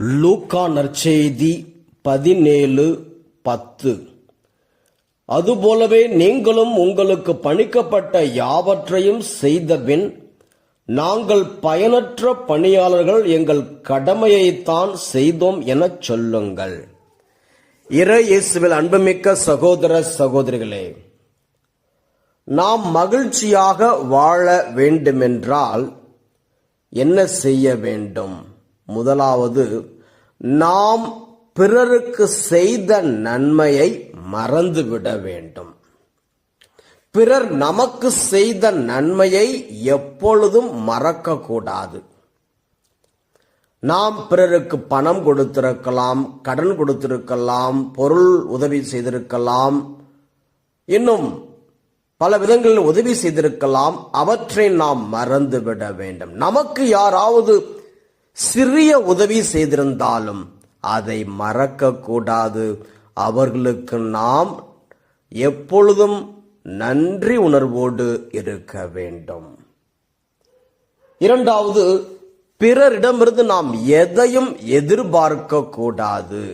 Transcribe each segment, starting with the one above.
லூக்கா நற்செய்தி பதினேழு பத்து. அதுபோலவே நீங்களும் உங்களுக்கு பணிக்கப்பட்ட யாவற்றையும் செய்தபின் நாங்கள் பயனற்ற பணியாளர்கள் எங்கள் கடமையைத்தான் செய்தோம் எனச் சொல்லுங்கள். இறை இயேசுவில் அன்புமிக்க சகோதர சகோதரிகளே நாம் மகிழ்ச்சியாக வாழ வேண்டுமென்றால் என்ன செய்ய வேண்டும்? முதலாவது நாம் பிறருக்கு செய்த நன்மையை மறந்துவிட வேண்டும். பிறர் நமக்கு செய்த நன்மையை எப்பொழுதும் மறக்கக்கூடாது. நாம் பிறருக்கு பணம் கொடுத்திருக்கலாம் கடன் கொடுத்திருக்கலாம் பொருள் உதவி செய்திருக்கலாம் இன்னும் பல விதங்களில் உதவி செய்திருக்கலாம் அவற்றை நாம் மறந்துவிட வேண்டும். நமக்கு யாராவது சிறிய உதவி செய்திருந்தாலும் அதை மறக்கக்கூடாது. அவர்களுக்கு நாம் எப்பொழுதும் நன்றி உணர்வோடு இருக்க வேண்டும். இரண்டாவது பிறரிடமிருந்து நாம் எதையும் எதிர்பார்க்க கூடாது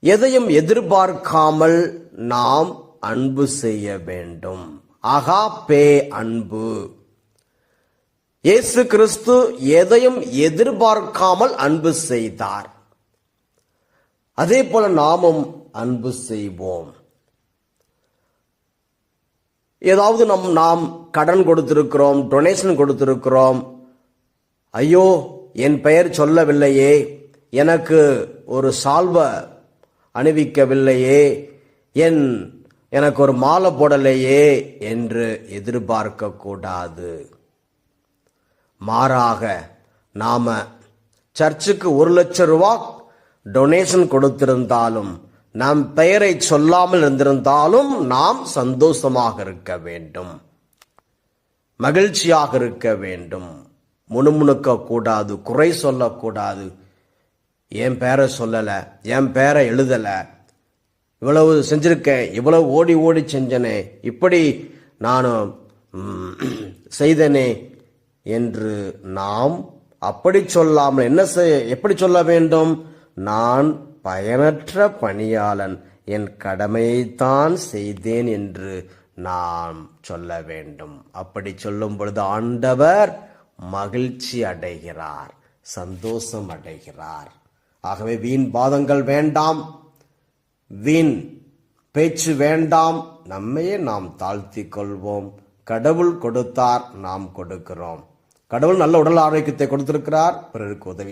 எதையும் எதிர்பார்க்காமல் நாம் அன்பு செய்ய வேண்டும். அகா பே அன்பு. இயேசு கிறிஸ்து எதையும் எதிர்பார்க்காமல் அன்பு செய்தார். அதே போல நாமும் அன்பு செய்வோம். ஏதாவது நம் நாம் கடன் கொடுத்திருக்கிறோம் டொனேஷன் கொடுத்திருக்கிறோம். ஐயோ என் பெயர் சொல்லவில்லையே எனக்கு ஒரு சால்வ அணிவிக்கவில்லையே என் எனக்கு ஒரு மாலை போடலையே என்று எதிர்பார்க்க கூடாது மாறாக நாம சர்ச்சுக்கு ஒரு லட்சம் ரூபா டொனேஷன் கொடுத்திருந்தாலும் நம் பெயரை சொல்லாமல் இருந்திருந்தாலும் நாம் சந்தோஷமாக இருக்க வேண்டும். மகிழ்ச்சியாக இருக்க வேண்டும். முணுமுணுக்க கூடாது குறை சொல்லக்கூடாது என் பேரை சொல்லலை என் பேரை எழுதலை. இவ்வளவு செஞ்சிருக்கேன் இவ்வளவு ஓடி ஓடி செஞ்சனே இப்படி நான் செய்தனே. என்று நாம் அப்படி சொல்லாமல் என்ன செய்ய எப்படி சொல்ல வேண்டும்? நான் பயனற்ற பணியாளன் என் கடமையைத்தான் செய்தேன் என்று நாம் சொல்ல வேண்டும். அப்படி சொல்லும் பொழுது ஆண்டவர் மகிழ்ச்சி அடைகிறார் சந்தோஷம் அடைகிறார். ஆகவே வீண் பாதங்கள் வேண்டாம் வீண் பேச்சு வேண்டாம். நம்மையே நாம் தாழ்த்தி கொள்வோம். கடவுள் கொடுத்தார் நாம் கொடுக்கிறோம். கடவுள் நல்ல உடல் ஆரோக்கியத்தை கொடுத்திருக்கிறார் பிறருக்கு உதவி.